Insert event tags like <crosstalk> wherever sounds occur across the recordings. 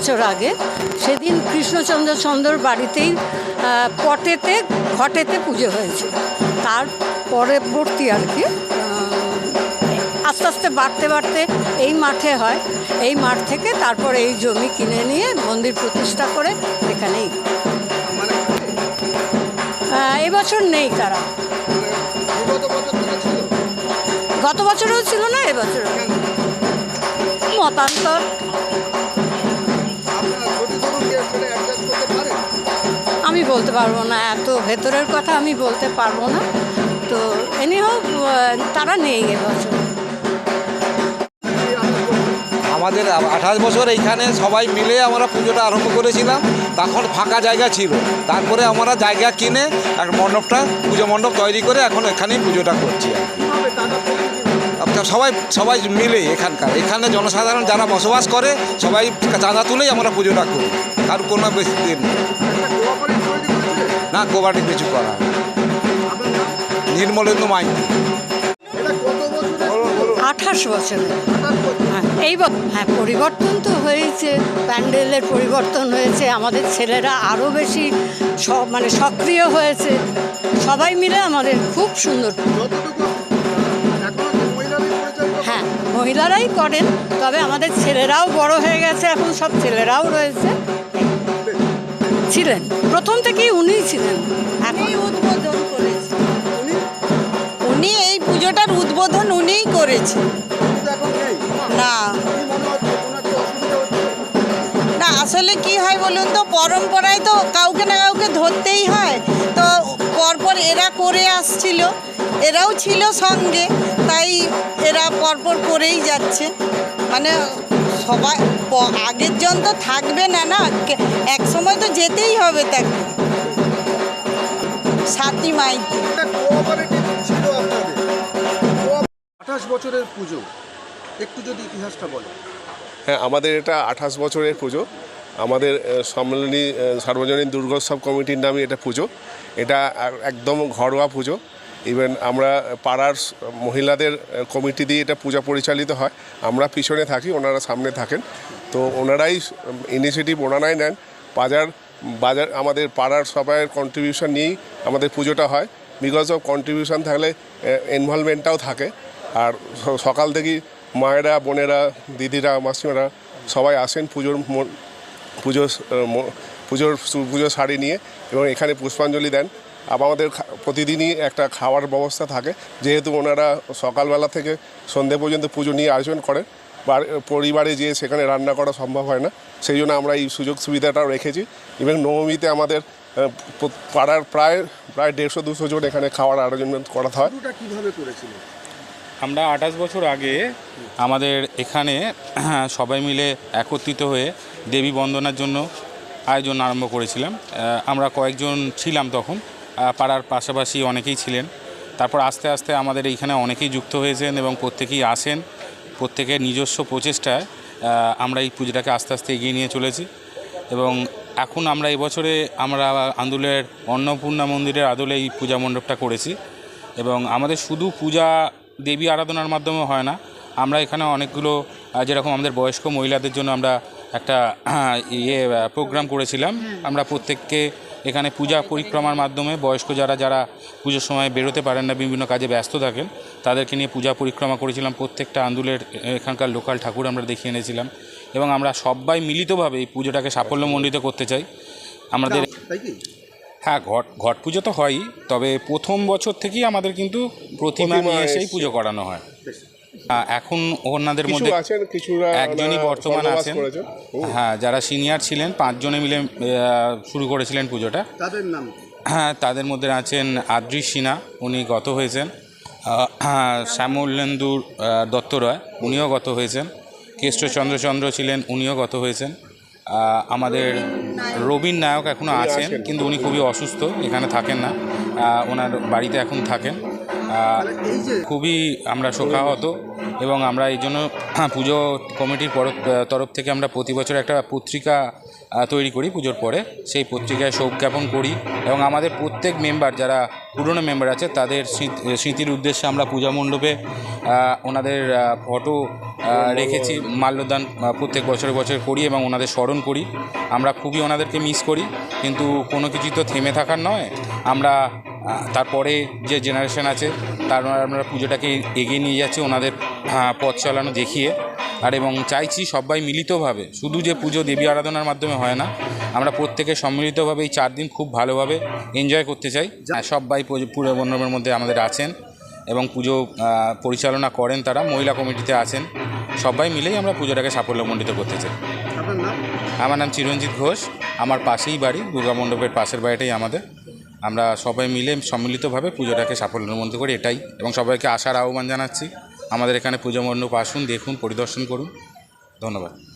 বছর আগে সেদিন কৃষ্ণচন্দ্র চন্দ্রর বাড়িতেই পটেতে ঘটেতে পুজো হয়েছিল। তার পরবর্তী আর কি আস্তে আস্তে বাড়তে বাড়তে এই মাঠে হয়। এই মাঠ থেকে তারপর এই জমি কিনে নিয়ে মন্দির প্রতিষ্ঠা করে এখানেই। মানে এবছর নেই তারা। গত বছরও ছিল না এবছরও মতান্তর। বলতে পারব না। এত ভেতরের কথা আমি বলতে পারব না। তো এনি হোক তারা নেই এবছর আমাদের আঠাশ বছর এইখানে সবাই মিলে আমরা পুজোটা আরম্ভ করেছিলাম। তখন ফাঁকা জায়গা ছিল। তারপরে আমরা জায়গা কিনে এক মণ্ডপটা, পুজো মণ্ডপ তৈরি করে এখন এখানেই পুজোটা করছি? আপনার সবাই সবাই মিলে এখানকার। এখানে জনসাধারণ যারা বসবাস করে, সবাই চাঁদা তুলেই আমরা পুজোটা করি। আর কোনো বেশি দিন না কোবাটি কিছু করা নির্মলেন্দু মাইতি। আঠাশ বছরে হ্যাঁ এই হ্যাঁ পরিবর্তন তো হয়েছে, প্যান্ডেলের পরিবর্তন হয়েছে, আমাদের ছেলেরা আরও বেশি মানে সক্রিয় হয়েছে। সবাই মিলে আমাদের খুব সুন্দর। হ্যাঁ মহিলারাই করেন, তবে আমাদের ছেলেরাও বড় হয়ে গেছে, এখন সব ছেলেরাও রয়েছে। ছিলেন। প্রথম থেকেই উনিই ছিলেন। এখন উদ্বোধন করেছে। উনি? উনি এই পুজোটার উদ্বোধন উনিই করেছে। কিন্তু এখন নেই। না। না আসলে কি হয় বলুন তো পরম্পরায় তো কাউকে না কাউকে ধরতেই হয়। তো পরপর এরা করে আসছিল। এরাও ছিল সঙ্গে তাই এরা পরপর করেই যাচ্ছে। মানে সবাই আগের জন তো থাকবে না না? এক সময় তো যেতেই হবে তাকে সাতই আপনাদের। আঠাশ বছরের পুজো। একটু যদি ইতিহাসটা বলেন। হ্যাঁ আমাদের এটা আঠাশ বছরের পুজো। আমাদের সম্মেলনী সার্বজনীন দুর্গোৎসব কমিটির নামে এটা পুজো। এটা এক- একদম ঘরোয়া পুজো। ইভেন আমরা পাড়ার মহিলাদের কমিটি দিয়ে এটা পূজা পরিচালিত হয়। আমরা পিছনে থাকি, ওনারা সামনে থাকেন। তো ওনারাই ইনিশিয়েটিভ ওনারাই নেন। বাজার বাজার, আমাদের পাড়ার সবাইয়ের কন্ট্রিবিউশন নিয়েই আমাদের পুজোটা হয়। বিকজ অফ কন্ট্রিবিউশন থাকলে ইনভলভমেন্টটাও থাকে। আর সকাল থেকেই মায়েরা, বোনেরা, দিদিরা, মাসিমারা সবাই আসেন পুজোর মন- পুজো পুজোর পুজোর শাড়ি নিয়ে এবং এখানে পুষ্পাঞ্জলি দেন। আমাদের খা- প্রতিদিনই একটা খাওয়ার ব্যবস্থা থাকে। যেহেতু ওনারা সকালবেলা থেকে সন্ধে পর্যন্ত পুজো নিয়ে আয়োজন করেন বা- পরিবারে যেয়ে সেখানে রান্না করা সম্ভব হয় না। সেই জন্য আমরা এই সুযোগ সুবিধাটাও রেখেছি। এবং নবমীতে আমাদের পাড়ার প্রায় প্রায় দেড়শো দুশো জন এখানে খাওয়ার আয়োজন করা হয়। কীভাবে করেছিল আমরা আঠাশ বছর আগে আমাদের এখানে <clears throat> সবাই মিলে একত্রিত হয়ে দেবী বন্দনার জন্য আয়োজন আরম্ভ করেছিলাম। আমরা কয়েকজন ছিলাম তখন। পাড়ার পাশাপাশি অনেকেই ছিলেন। তারপর আস্তে আস্তে আমাদের এইখানে অনেকেই যুক্ত হয়েছেন এবং প্রত্যেকেই আসেন। প্রত্যেকের নিজস্ব প্রচেষ্টায় আমরা এই পুজোটাকে আস্তে আস্তে এগিয়ে নিয়ে চলেছি। এবং এখন আমরা এবছরে আমরা আন্দুলের অন্নপূর্ণা মন্দিরের আদলে এই পূজা মণ্ডপটা করেছি। এবং আমাদের শুধু পূজা দেবী আরাধনার মাধ্যমে হয় না আমরা এখানে অনেকগুলো যেরকম আমাদের বয়স্ক মহিলাদের জন্য আমরা একটা ইয়ে প্রোগ্রাম করেছিলাম। আমরা প্রত্যেককে এখানে পূজা পরিক্রমার মাধ্যমে বয়স্ক যারা যারা পুজোর সময় বেরোতে পারেন না বিভিন্ন কাজে ব্যস্ত থাকেন তাদেরকে নিয়ে পূজা পরিক্রমা করেছিলাম। প্রত্যেকটা আন্দুলের এখানকার লোকাল ঠাকুর আমরা দেখিয়ে এনেছিলাম। এবং আমরা সবাই মিলিতভাবে এই পুজোটাকে সাফল্যমণ্ডিত করতে চাই। আমাদের হ্যাঁ ঘট ঘট পুজো তো হয়ই তবে প্রথম বছর থেকেই আমাদের কিন্তু প্রতিমা নিয়ে এসেই পুজো করানো হয়। এখন ওনাদের মধ্যে আছেন একজনই বর্তমান আছেন। হ্যাঁ যারা সিনিয়র ছিলেন পাঁচজনে মিলে শুরু করেছিলেন পুজোটা। তাদের নাম হ্যাঁ তাদের মধ্যে আছেন আদ্রি সিনহা উনি গত হয়েছেন। আহ, শ্যামলেন্দু দত্ত রায় উনিও গত হয়েছেন। কেষ্টচন্দ্র চন্দ্র ছিলেন উনিও গত হয়েছেন। আমাদের রবীন নায়ক এখনও আছেন। কিন্তু উনি খুবই অসুস্থ এখানে থাকেন না। ওনার বাড়িতে এখন থাকেন। খুবই আমরা শোকাহত এবং আমরা এই জন্য পুজো কমিটির তরফ থেকে আমরা প্রতি বছর একটা পত্রিকা তৈরি করি পুজোর পরে। সেই পত্রিকায় শোক জ্ঞাপন করি এবং আমাদের প্রত্যেক মেম্বার যারা পুরনো মেম্বার আছে তাদের স্মৃতি- স্মৃতির উদ্দেশ্যে আমরা পূজা মণ্ডপে ওনাদের ফটো রেখেছি, মাল্যদান প্রত্যেক বছরে বছর করি এবং ওনাদের স্মরণ করি। আমরা খুবই ওনাদেরকে মিস করি, কিন্তু কোনো কিছু তো থেমে থাকার নয়। আমরা তারপরে যে জেনারেশন আছে তার আমরা পুজোটাকে এগিয়ে নিয়ে যাচ্ছি ওনাদের পথ চালানো দেখিয়ে। আর এবং চাইছি সবাই মিলিতভাবে শুধু যে পুজো দেবী আরাধনার মাধ্যমে হয় না আমরা প্রত্যেকে সম্মিলিতভাবে এই চার দিন খুব ভালোভাবে এনজয় করতে চাই। সবাই পুজো- পুরো মণ্ডপের মধ্যে আমাদের আছেন এবং পুজো পরিচালনা করেন তারা মহিলা কমিটিতে আছেন। সবাই মিলেই আমরা পুজোটাকে সাফল্যমণ্ডিত করতে চাই। আমার নাম চিরঞ্জিত ঘোষ আমার পাশেই বাড়ি দুর্গা মণ্ডপের পাশের বাড়িটাই আমাদের। আমরা সবাই মিলে সম্মিলিতভাবে পুজোটাকে সাফল্যমণ্ডিত করি, এটাই। এবং সবাইকে আসার আহ্বান জানাচ্ছি। আমাদের এখানে পুজো মণ্ডপ আসুন, দেখুন, পরিদর্শন করুন। ধন্যবাদ।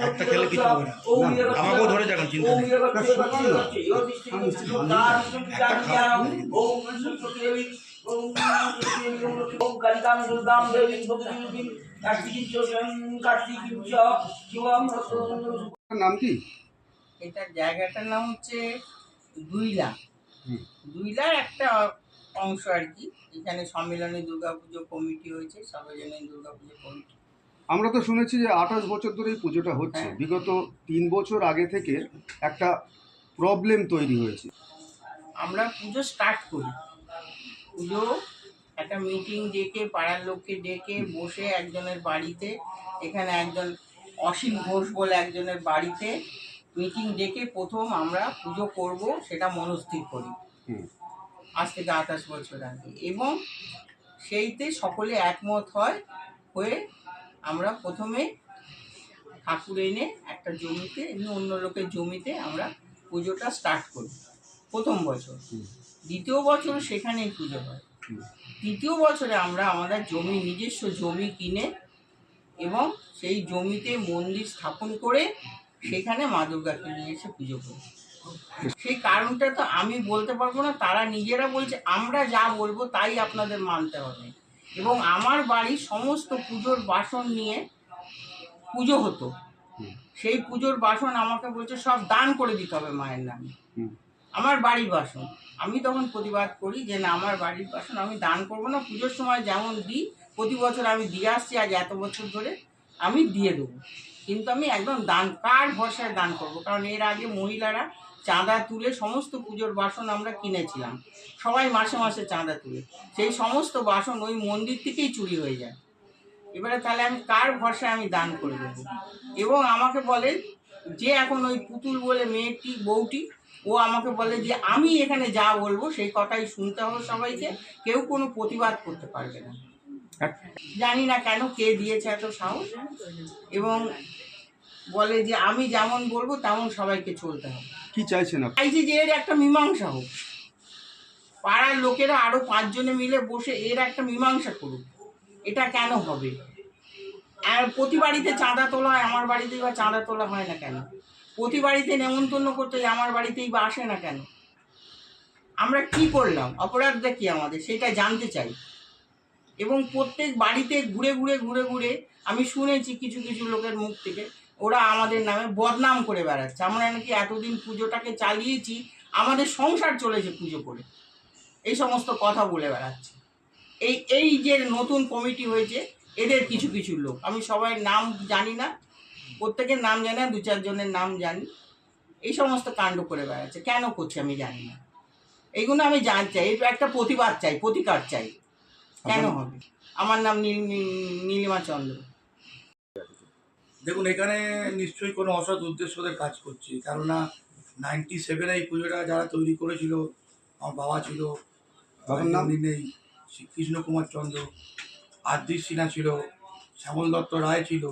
একটা খেলে কিছু হবে না। আমাকেও ধরে যাবেন চিন্তা নেই। নাম কি? এটার জায়গাটার নাম হচ্ছে দুইলা। হুম। দুইলার একটা অংশ আর কি। এখানে সম্মেলনে দুর্গাপুজো কমিটি হয়েছে সর্বজনীন দুর্গাপুজো কমিটি। আমরা তো শুনেছি যে আঠাশ বছর ধরে এই পুজোটা হচ্ছে। হ্যাঁ। বিগত তিন বছর আগে থেকে একটা প্রবলেম তৈরি হয়েছে। আমরা পুজো স্টার্ট করি। পুজো একটা মিটিং ডেকে পাড়ার লোককে ডেকে বসে একজনের বাড়িতে এখানে একজন অসীম ঘোষ বলে একজনের বাড়িতে মিটিং ডেকে প্রথম আমরা পুজো করব সেটা মনস্থির করি। আজ থেকে আঠাশ বছর আগে। এবং সেইতে সকলে একমত হয় হয়ে আমরা প্রথমে ঠাকুর এনে একটা জমিতে এমনি অন্য লোকের জমিতে আমরা পুজোটা স্টার্ট করি। প্রথম বছর। দ্বিতীয় বছর সেখানেই পুজো হয়। তৃতীয় বছরে আমরা আমাদের জমি নিজস্ব জমি কিনে এবং সেই জমিতে মন্দির স্থাপন করে সেখানে মা দুর্গাকে নিয়ে এসে পুজো করি। সেই কারণটা তো আমি বলতে পারব না তারা নিজেরা বলছে আমরা যা বলব তাই আপনাদের মানতে হবে। এবং আমার বাড়ির সমস্ত পুজোর বাসন নিয়ে পুজো হতো। সেই পুজোর বাসন আমাকে বলছে সব দান করে দিতে হবে মায়ের নামে। আমার বাড়ির বাসন। আমি তখন প্রতিবাদ করি যে না আমার বাড়ির বাসন আমি দান করব না পুজোর সময় যেমন দিই প্রতি বছর আমি দিয়ে আসছি আজ এত বছর ধরে আমি দিয়ে দেবো। কিন্তু আমি একদম দান কার ভরসায় দান করব? কারণ এর আগে মহিলারা চাঁদা তুলে সমস্ত পুজোর বাসন আমরা কিনেছিলাম। সবাই মাসে মাসে চাঁদা তুলে। সেই সমস্ত বাসন ওই মন্দির থেকেই চুরি হয়ে যায়। এবারে তাহলে আমি কার ভরসায় আমি দান করে দেবো? এবং আমাকে বলে যে এখন ওই পুতুল বলে মেয়েটি, বউটি, ও আমাকে বলে যে আমি এখানে যা বলব সেই কথাই শুনতে হবে সবাইকে। কেউ কোনো প্রতিবাদ করতে পারবে না। জানি না কেন কে দিয়েছে এত সাহস। এবং বলে যে আমি যেমন বলব তেমন সবাইকে চলতে হবে। কি চাইছেন আপনি? চাইছি যে এর একটা মীমাংসা হোক। পাড়ার লোকেরা আরও পাঁচজনে মিলে বসে এর একটা মীমাংসা করুক। এটা কেন হবে? আর প্রতি বাড়িতে চাঁদা তোলা হয় আমার বাড়িতেই বা চাঁদা তোলা হয় না কেন? প্রতি বাড়িতে নেমন্তন্ন করতে আমার বাড়িতেই বা আসে না কেন? আমরা কি করলাম? অপরাধটা কি আমাদের? সেটা জানতে চাই। এবং প্রত্যেক বাড়িতে ঘুরে ঘুরে ঘুরে ঘুরে আমি শুনেছি কিছু কিছু লোকের মুখ থেকে ওরা আমাদের নামে বদনাম করে বেড়াচ্ছে। আমরা নাকি এতদিন পুজোটাকে চালিয়েছি আমাদের সংসার চলেছে পুজো করে। এই সমস্ত কথা বলে বেড়াচ্ছে। এই এই যে নতুন কমিটি হয়েছে এদের কিছু কিছু লোক। আমি সবাই নাম জানি না প্রত্যেকের নাম জানি না দু চারজনের নাম জানি। এই সমস্ত কাণ্ড করে বেড়াচ্ছে। কেন করছে আমি জানি না। এইগুলো আমি জান চাই। এটা একটা প্রতিবাদ চাই প্রতিকার চাই। কেন হবে? আমার নাম নীল- নীল- নীলিমা চন্দ্র। দেখুন এখানে নিশ্চয়ই কোনো অসৎ উদ্দেশ্যদের কাজ করছে। কেননা নাইনটি সেভেনে এই পুজোটা যারা তৈরি করেছিল আমার বাবা ছিল বাবার নাম? নেই কৃষ্ণ কুমার চন্দ্র আদির সিনহা ছিল শ্যামল দত্ত রায় ছিল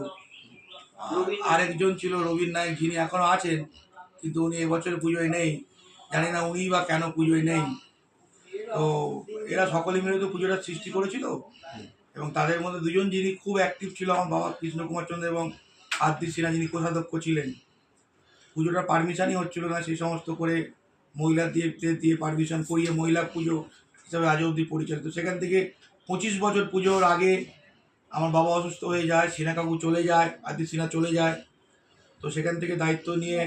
আরেকজন ছিল রবীন নায়ক যিনি এখনও আছেন কিন্তু উনি এবছর পুজোয় নেই। জানি না উনি বা কেন পুজোয় নেই। তো এরা সকলে মিলে তো পুজোটা সৃষ্টি করেছিল। এবং তাদের মধ্যে দুজন যিনি খুব অ্যাক্টিভ ছিল আমার বাবা কৃষ্ণ কুমার চন্দ্র এবং আদি সিনহা যিনি কোষাধ্যক্ষ ছিলেন, পুজোটা পারমিশানই হচ্ছিল না, সেই সমস্ত করে মহিলা দিয়ে দিয়ে পারমিশন করিয়ে মহিলা পুজো হিসাবে আজ অবধি পরিচালিত। সেখান থেকে পঁচিশ বছর পুজোর আগে আমার বাবা অসুস্থ হয়ে যায় সিনহা কাকু চলে যায় আদি সিনহা চলে যায়। তো সেখান থেকে দায়িত্ব নিয়ে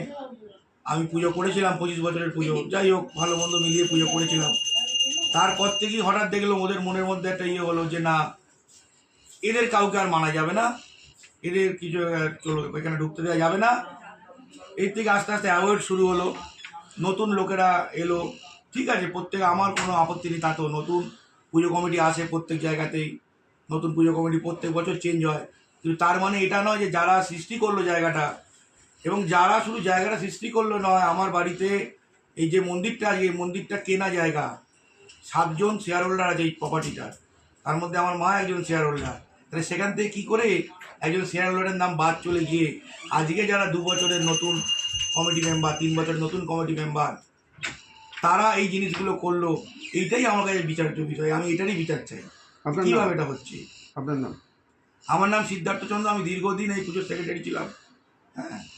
আমি পুজো করেছিলাম, পঁচিশ বছরের পুজো। যাই হোক, ভালো মন্দ মিলিয়ে পুজো করেছিলাম। তারপর থেকেই হঠাৎ দেখলাম ওদের মনের মধ্যে একটা ইয়ে হলো যে, না, এদের কাউকে আর মানা যাবে না। এদের কিছু চলো, এখানে ঢুকতে দেওয়া যাবে না। এর থেকে আস্তে আস্তে অ্যাওয়ার্ড শুরু হলো। নতুন লোকেরা এলো। ঠিক আছে, প্রত্যেক, আমার কোনো আপত্তি নেই তাতেও নতুন পুজো কমিটি আসে প্রত্যেক জায়গাতেই। নতুন পুজো কমিটি প্রত্যেক বছর চেঞ্জ হয়। কিন্তু তার মানে এটা নয় যে যারা সৃষ্টি করল জায়গাটা, এবং যারা শুধু জায়গাটা সৃষ্টি করল নয়, আমার বাড়িতে এই যে মন্দিরটা আছে, এই মন্দিরটা কেনা জায়গা। সাতজন শেয়ার হোল্ডার আছে এই প্রপার্টিটার তার মধ্যে আমার মা একজন শেয়ার হোল্ডার তাহলে সেখান থেকে কী করে একজন শেয়ার হোল্ডারের নাম বাদ চলে গিয়ে আজকে যারা দু বছরের নতুন কমিটি মেম্বার তিন বছরের নতুন কমিটি মেম্বার তারা এই জিনিসগুলো করল এইটাই আমার কাছে বিচার্য বিষয়। আমি এটারই বিচার চাই। আপনার কীভাবে এটা হচ্ছে? আপনার নাম? আমার নাম সিদ্ধার্থ চন্দ্র আমি দীর্ঘদিন এই পুজোর সেক্রেটারি ছিলাম। হ্যাঁ।